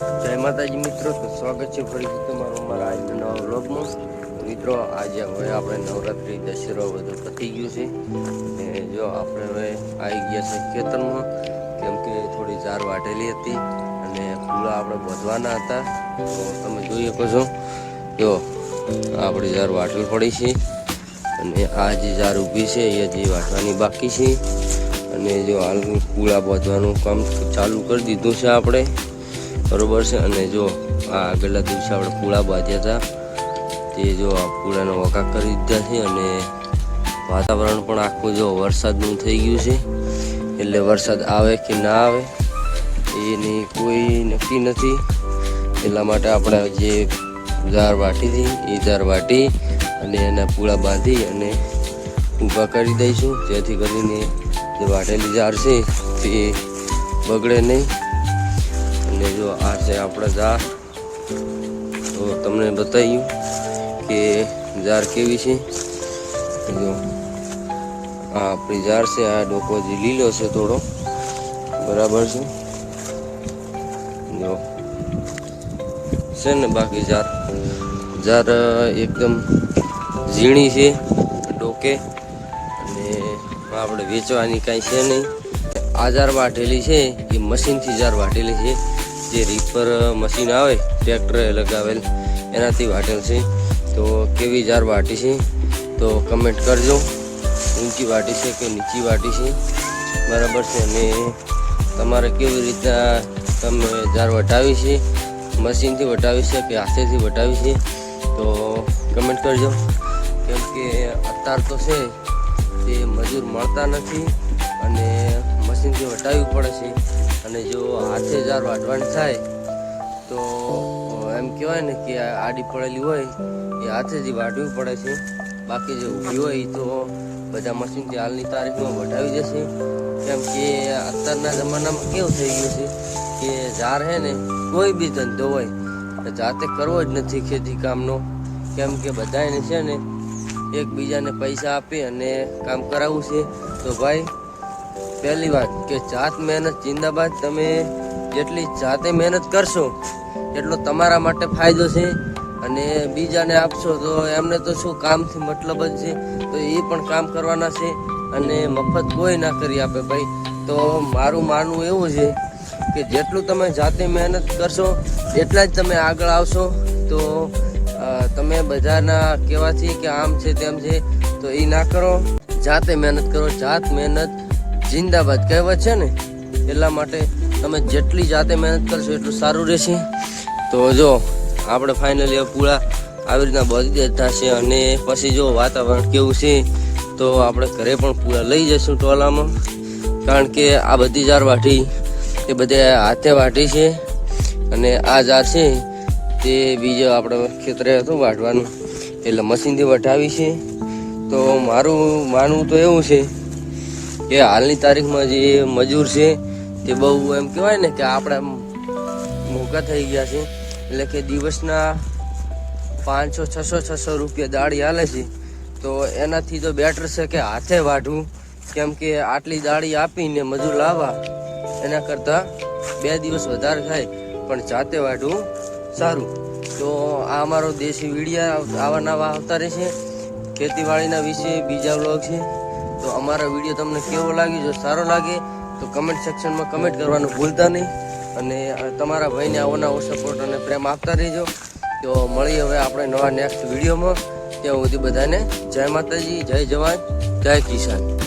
જય માતાજી મિત્રો, તો સ્વાગત છે ફરીથી તમારું મારા આજના નવા વ્લોગમાં. મિત્રો, આજે હવે આપણે નવરાત્રિ દશેરો બધું પતી ગયું છે. અને જો આપણે હવે આવી ગયા છે ખેતરમાં, કેમ કે થોડી ઝાર વાટેલી હતી અને ફૂલા આપણે બધવાના હતા. તો તમે જોઈ શકો છો. જો, આપણી ઝાર વાટેલ પડી છે. અને આ જે ઝાર ઊભી છે, એ હજી વાટવાની બાકી છે. અને જો હાલ પૂળા બાંધવાનું કામ ચાલુ કરી દીધું છે આપણે. બરોબર છે? અને જો આ આગળના દિવસે આપણે પૂળા બાંધ્યા હતા, તે જો આ પૂળાનો વકા કરી દીધા છે અને વાતાવરણ પણ આખું જો વરસાદનું થઈ ગયું છે. એટલે વરસાદ આવે કે ના આવે, એની કોઈ નક્કી નથી. એટલા માટે આપણે જે ઝાર વાટી હતી, એ ઝાર વાટી અને એના પૂળા બાંધી અને ઊભા કરી દઈશું. જેથી કરીને જે વાટેલી ઝાડ છે, તે બગડે નહીં. અને જો આ છે આપણા ઝાર તો તમને બતાવ્યું કે ઝાર કેવી છે. જો, આ આપણી ઝાર છે, આ ડોકો જે લીલો છે થોડો. બરાબર છે. જો, છે ને બાકી ઝાર ઝાર એકદમ ઝીણી છે, ડોકે. અને આપણે વેચવાની કાંઈ છે નહીં. આ ઝાર વાટેલી છે, એ મશીનથી ઝાર વાટેલી છે. જે રીપર મશીન આવે ટ્રેક્ટર લગાવેલ, એનાથી વાટેલ છે. તો કેવી જાર વાટી છે? તો કમેન્ટ કરજો. ઊંચી વાટી છે કે નીચી વાટી છે? બરાબર છે. અને તમારે કેવી રીતના તમે જાર વટાવી છે? મશીનથી વટાવી છે કે હાથેથી વટાવી છે? તો કમેન્ટ કરજો. કેમ કે અત્યાર તો છે, તે મજૂર મળતા નથી. અને મશીનથી વટાવવી પડે છે અને જો હાથે જાર વાટવાની થાય, તો એમ કહેવાય ને કે આડી પડેલી હોય, એ હાથેથી વાટવી પડે છે. બાકી જે ઊભી હોય, એ તો બધા મશીનથી હાલની તારીખમાં વટાવી જશે કેમ કે અત્યારના જમાનામાં કેવું થઈ ગયું છે કે ઝાર હે ને, કોઈ બી ધંધો હોય જાતે કરવો જ નથી ખેતી કામનો. કેમ કે બધાને છે ને, એકબીજાને પૈસા આપી અને કામ કરાવવું છે. તો ભાઈ પહેલી વાત કે જાત મહેનત જિંદાબાદ તમે જેટલી જાતે મહેનત કરશો, એટલો તમારા માટે ફાયદો છે. અને બીજાને આપશો તો એમને તો શું કામથી મતલબ જ છે? તો એ પણ કામ કરવાના છે. અને મફત કોઈ ના કરી આપે ભાઈ. તો મારું માનવું એવું છે કે જેટલું તમે જાતે મહેનત કરશો, એટલા જ તમે આગળ આવશો. તો તમે બધાના કહેવાથી કે આમ છે તેમ છે, તો એ ના કરો. જાતે મહેનત કરો, જાત મહેનત જિંદાબાદ કહેવત છે ને, એટલા માટે તમે જેટલી જાતે મહેનત કરશો એટલું સારું રહેશે. તો જો, આપણે ફાઇનલી પૂળા આવી રીતના બધી દેતા છે અને પછી જો વાતાવરણ કેવું છે, તો આપણે ઘરે પણ પૂળા લઈ જઈશું ટોલામાં. કારણ કે આ બધી જાર વાટી એ બધે હાથે વાટી છે. અને આ જાર છે, તે બીજો આપણે ખેતરે હતું વાટવાનું એટલે મશીનથી વટાવી છે. તો મારું માનવું તો એવું છે કે હાલની તારીખમાં જે મજૂર છે તે બહુ એમ કહેવાય ને કે આપણે મોંઘા થઈ ગયા છે. એટલે કે દિવસના પાંચસો, છસો છસો રૂપિયા દાળી હાલે છે. તો એનાથી તો બેટર છે કે હાથે વાઢવું. કેમ કે આટલી દાળી આપીને મજૂર લાવવા, એના કરતાં બે દિવસ વધારે થાય. પણ જાતે વાઢવું સારું. તો આ અમારો દેશી વિડીયા આવા નવા આવતા રહેશે. ખેતીવાડીના વિશે બીજા વ્લોગ છે. તો અમારો વીડિયો તમને કેવો લાગ્યો, જો સારો લાગે, તો કમેન્ટ સેક્શનમાં કમેન્ટ કરવાનું ભૂલતા નહીં. અને તમારા ભાઈને આવો નવો સપોર્ટ અને પ્રેમ આપતા રહેજો. તો મળીએ હવે આપણે નવા નેક્સ્ટ વિડીયોમાં. ત્યાં સુધી બધાને જય માતાજી, જય જવાન, જય કિસાન.